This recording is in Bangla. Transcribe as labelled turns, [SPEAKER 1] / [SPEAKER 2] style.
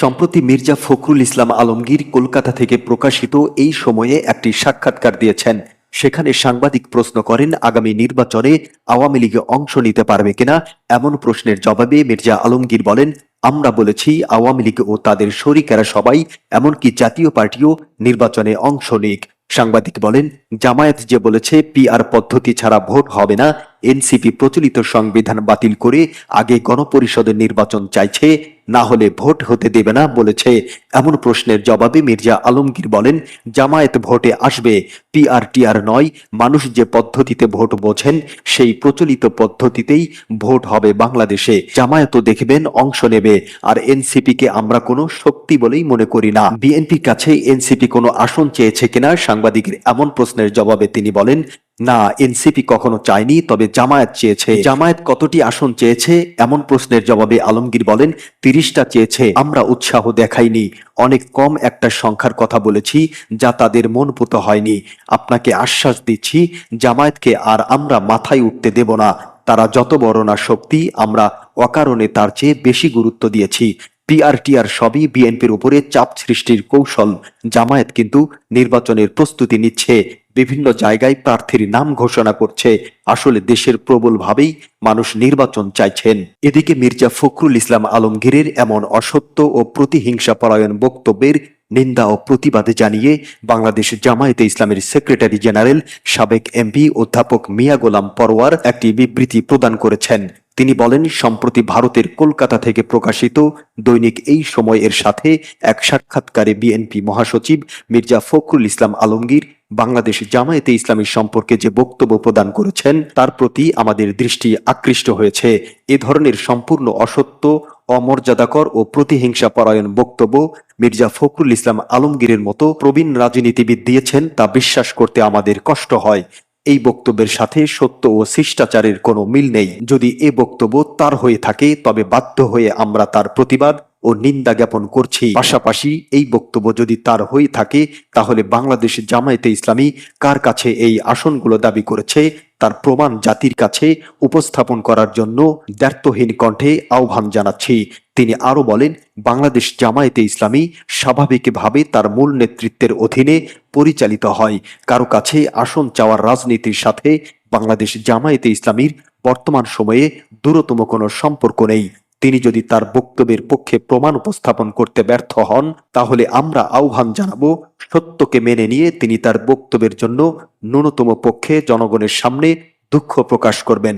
[SPEAKER 1] সম্প্রতি মির্জা ফখরুল ইসলাম আলমগীর কলকাতা থেকে প্রকাশিত এই সময়ে একটি সাক্ষাৎকার দিয়েছেন। সেখানে সাংবাদিক প্রশ্ন করেন, আগামী নির্বাচনে আওয়ামী লীগে অংশ নিতে পারবে কিনা? এমন প্রশ্নের জবাবে মির্জা আলমগীর বলেন, আমরা বলেছি আওয়ামী লীগ ও তাদের শরিকেরা সবাই, এমনকি জাতীয় পার্টিও নির্বাচনে অংশ নিক। সাংবাদিক বলেন, জামায়াত যে বলেছে, পিআর পদ্ধতি ছাড়া ভোট হবে না। এনসিপি প্রচলিত সংবিধান বাতিল করে আগে গণপরিষদের নির্বাচন চাইছে। না হলে ভোট হতে দেবে না বলেছে। এমন প্রশ্নের জবাবে মির্জা আলমগীর বলেন, জামায়াত ভোটে আসবে পিআর টিআর নয়, মানুষ যে পদ্ধতিতে ভোট বোঝেন, সেই প্রচলিত পদ্ধতিতেই ভোট হবে বাংলাদেশে। জামায়াতও দেখবেন অংশ নেবে, আর এনসিপি কে আমরা কোনো শক্তি বলেই মনে করি না। বিএনপির কাছে এনসিপি কোনো আসন চেয়েছে কিনা সাংবাদিকের এমন প্রশ্নের জবাবে তিনি বলেন না এনসিপি কখনো চায়নি তবে জামায়াত চেয়েছে। জামায়াত কতটি আসন চেয়েছে? এমন প্রশ্নের জবাবে আলমগীর বলেন তিরিশটা চেয়েছে আমরা উৎসাহ দেখাইনি। অনেক কম একটা সংখ্যার কথা বলেছি যা তাদের মনপুত হয়নি। আপনাকে আশ্বাস দিচ্ছি জামায়াতকে আর আমরা মাথায় উঠতে দেব না। তারা যত বড় না শক্তি আমরা অকারণে তার চেয়ে বেশি গুরুত্ব দিয়েছি। পিআরটিআর সবই বিএনপির উপরে চাপ সৃষ্টির কৌশল। জামায়াত কিন্তু নির্বাচনের প্রস্তুতি নিচ্ছে। বিভিন্ন জায়গায় প্রার্থীর নাম ঘোষণা করছে। আসলে দেশের প্রবলভাবেই মানুষ নির্বাচন চাইছেন। এদিকে মির্জা ফখরুল ইসলাম আলমগীরের এমন অসত্য ও প্রতিহিংসা পরায়ণ বক্তব্যের নিন্দা ও প্রতিবাদে জানিয়ে বাংলাদেশ জামায়াতে ইসলামের সেক্রেটারি জেনারেল সাবেক এমপি অধ্যাপক মিয়া গোলাম পরোয়ার একটি বিবৃতি প্রদান করেছেন। তিনি বলেন, সম্প্রতি ভারতের কলকাতা থেকে প্রকাশিত দৈনিক এই সময় এর সাথে এক সাক্ষাৎকারে বিএনপি মহাসচিব মির্জা ফখরুল ইসলাম আলমগীর বাংলাদেশ জামায়াতে ইসলামী সম্পর্কে যে বক্তব্য প্রদান করেছেন, তার প্রতি আমাদের দৃষ্টি আকৃষ্ট হয়েছে। এ ধরনের সম্পূর্ণ অসত্য অমর্যাদাকর ও প্রতিহিংসা পরায়ণ বক্তব্য মির্জা ফখরুল ইসলাম আলমগীরের মতো প্রবীণ রাজনীতিবিদ দিয়েছেন তা বিশ্বাস করতে আমাদের কষ্ট হয়। এই বক্তব্যের সাথে সত্য ও শিষ্টাচারের কোনো মিল নেই। যদি এ বক্তব্য তার হয়ে থাকে, তবে বাধ্য হয়ে আমরা তার প্রতিবাদ ও নিন্দা জ্ঞাপন করছি। পাশাপাশি এই বক্তব্য যদি তার হয়ে থাকে, তাহলে বাংলাদেশ জামায়াতে ইসলামী কার কাছে এই আসনগুলো দাবি করেছে, তার প্রমাণ জাতির কাছে উপস্থাপন করার জন্য দ্ব্যর্থহীন কণ্ঠে আহ্বান জানাচ্ছি। তিনি আরও বলেন, বাংলাদেশ জামায়াতে ইসলামী স্বাভাবিকভাবে তার মূল নেতৃত্বের অধীনে পরিচালিত হয়। কারও কাছে আসন চাওয়ার রাজনীতির সাথে বাংলাদেশ জামায়াতে ইসলামীর বর্তমান সময়ে দূরতম কোনো সম্পর্ক নেই। তিনি যদি তার বক্তব্যের পক্ষে প্রমাণ উপস্থাপন করতে ব্যর্থ হন, তাহলে আমরা আহ্বান জানাব, সত্যকে মেনে নিয়ে তিনি তার বক্তব্যের জন্য ন্যূনতম পক্ষে জনগণের সামনে দুঃখ প্রকাশ করবেন।